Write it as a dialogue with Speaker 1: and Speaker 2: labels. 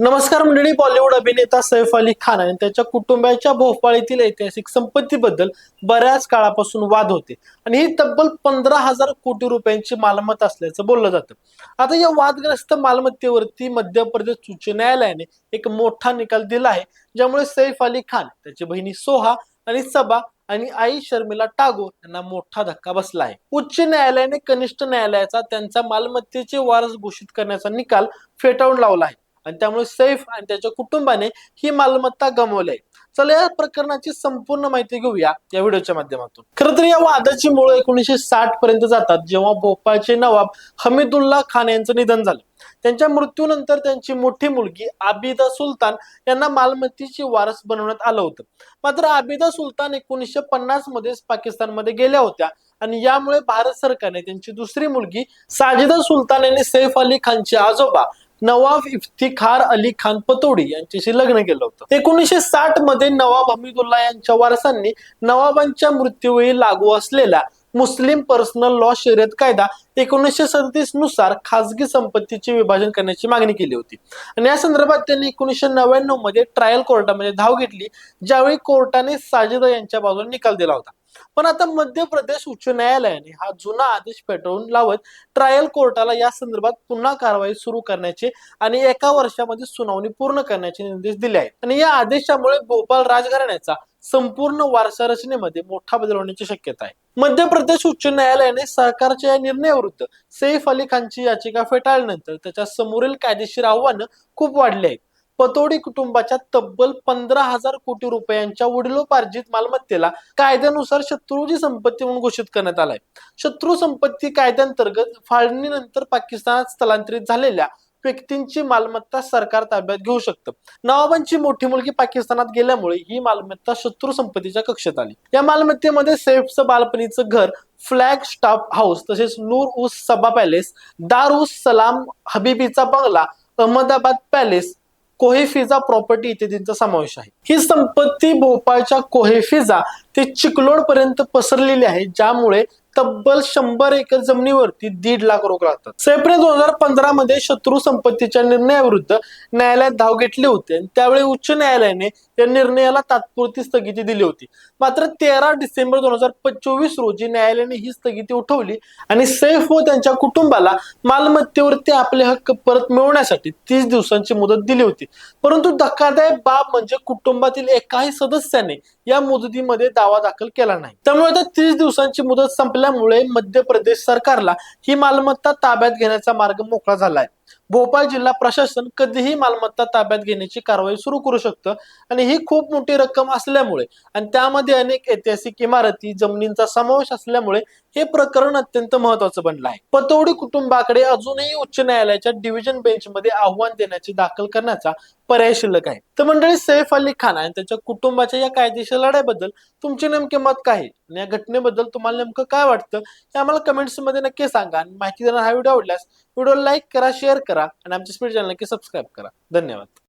Speaker 1: नमस्कार मंडळी बॉलिवूड अभिनेता सैफ अली खान आणि त्याच्या कुटुंबाच्या भोपाळीतील ऐतिहासिक संपत्तीबद्दल बऱ्याच काळापासून वाद होते. आणि ही तब्बल पंधरा हजार कोटी रुपयांची मालमत्ता असल्याचं बोललं जातं. आता या वादग्रस्त मालमत्तेवरती मध्य प्रदेश उच्च न्यायालयाने एक मोठा निकाल दिला आहे ज्यामुळे सैफ अली खान त्याची बहिणी सोहा आणि सबा आणि आई शर्मिला टागोर यांना मोठा धक्का बसला आहे. उच्च न्यायालयाने कनिष्ठ न्यायालयाचा त्यांचा मालमत्तेचे वारस घोषित करण्याचा निकाल फेटाळून लावला आहे. आणि त्यामुळे सैफ आणि त्याच्या कुटुंबाने ही मालमत्ता गमावली आहे. चला या प्रकरणाची संपूर्ण माहिती घेऊया या व्हिडिओच्या माध्यमातून. खरं तर या वादाची मुळे एकोणीसशे साठ पर्यंत जातात जेव्हा भोपाळचे नवाब हमीदुल्ला खान यांचं निधन झालं. त्यांच्या मृत्यूनंतर त्यांची मोठी मुलगी आबिदा सुलतान यांना मालमत्तेची वारस बनवण्यात आलं होतं. मात्र आबिदा सुलतान एकोणीसशे पन्नास मध्येच पाकिस्तानमध्ये गेल्या होत्या आणि यामुळे भारत सरकारने त्यांची दुसरी मुलगी साजिदा सुलतान यांनी सैफ अली खानचे आजोबा नवाब इफ्तिखार अली खान पतोडी यांच्याशी लग्न केलं होतं. एकोणीसशे साठमध्ये नवाब हमीदुल्ला यांच्या वारसांनी नवाबांच्या मृत्यूवेळी लागू असलेला मुस्लिम पर्सनल लॉ शर्यत कायदा एकोणीसशे सदतीसनुसार खासगी संपत्तीचे विभाजन करण्याची मागणी केली होती. आणि या संदर्भात त्यांनी एकोणीसशे नव्याण्णवमध्ये ट्रायल कोर्टामध्ये धाव घेतली ज्यावेळी कोर्टाने साजिदा यांच्या बाजूने निकाल दिला होता. पण आता मध्य प्रदेश उच्च न्यायालयाने हा जुना आदेश पेटवून लावत ट्रायल कोर्टाला या संदर्भात पुन्हा कारवाई सुरू करण्याचे आणि एका वर्षामध्ये सुनावणी पूर्ण करण्याचे निर्देश दिले आहेत. आणि या आदेशामुळे भोपाळ राजघराण्याचा संपूर्ण वारसा रचनेमध्ये मोठा बदल होण्याची शक्यता आहे. मध्य प्रदेश उच्च न्यायालयाने सरकारच्या या निर्णयाविरुद्ध सैफ अली खानची याचिका फेटाळल्यानंतर त्याच्या समोरील कायदेशीर आव्हानं खूप वाढली आहेत. पतोडी कुटुंबाच्या तब्बल पंधरा हजार कोटी रुपयांच्या वडिलोपार्जित मालमत्तेला कायद्यानुसार शत्रूची संपत्ती म्हणून घोषित करण्यात आलाय. शत्रू संपत्ती कायद्यांतर्गत फाळणीनंतर पाकिस्तानात स्थलांतरित झालेल्या व्यक्तींची मालमत्ता सरकार ताब्यात घेऊ शकतं. नवाबांची मोठी मुलगी पाकिस्तानात गेल्यामुळे ही मालमत्ता शत्रू संपत्तीच्या कक्षेत आली. या मालमत्तेमध्ये सैफचं बालपणीचं घर फ्लॅग स्टाफ हाऊस तसेच नूर उस सबा पॅलेस दार उस सलाम हबीबीचा बंगला अहमदाबाद पॅलेस कोहेफिजा प्रॉपर्टी इत्यादींचा समावेश आहे. ही संपत्ती भोपाळच्या कोहेफिजा ते चिकलोड पर्यंत पसरलेली आहे ज्यामुळे तब्बल शंभर एकर जमिनीवरती दीड लाख रोख राहतात सैफने दोन हजार पंधरा मध्ये शत्रू संपत्तीच्या निर्णयाविरुद्ध न्यायालयात धाव घेतली होती आणि त्यावेळी उच्च न्यायालयाने या निर्णयाला तात्पुरती स्थगिती दिली होती. मात्र तेरा डिसेंबर दोन हजार चोवीस रोजी न्यायालयाने ही स्थगिती उठवली आणि सैफ व त्यांच्या कुटुंबाला मालमत्तेवरती आपले हक्क परत मिळवण्यासाठी तीस दिवसांची मुदत दिली होती. परंतु धक्कादायक बाब म्हणजे कुटुंबातील एकाही सदस्याने या मुदतीमध्ये दावा दाखल केला नाही. त्यामुळे आता तीस दिवसांची मुदत संपल्यामुळे मध्य प्रदेश सरकारला ही मालमत्ता ताब्यात घेण्याचा मार्ग मोकळा झाला आहे भोपाळ जिल्हा प्रशासन कधीही मालमत्ता ताब्यात घेण्याची कारवाई सुरू करू शकतं. आणि ही खूप मोठी रक्कम असल्यामुळे आणि त्यामध्ये अनेक ऐतिहासिक इमारती जमिनींचा समावेश असल्यामुळे हे प्रकरण अत्यंत महत्वाचं बनलं आहे. पतौडी कुटुंबाकडे अजूनही उच्च न्यायालयाच्या डिव्हिजन बेंचमध्ये आव्हान देण्याची दाखल करण्याचा पर्याय शिल्लक आहे. तर मंडळी सैफ अली खान आणि त्याच्या कुटुंबाच्या या कायदेशीर लढ्याबद्दल तुमचे नेमके मत काय आहे? आणि या घटनेबद्दल तुम्हाला नेमकं काय वाटतं हे आम्हाला कमेंट्समध्ये नक्की सांगा. आणि माहिती देणार हा व्हिडिओ आवडल्यास व्हिडिओ लाईक करा शेअर करा आणि आमच्या स्पीड चॅनल नक्की सबस्क्राईब करा. धन्यवाद.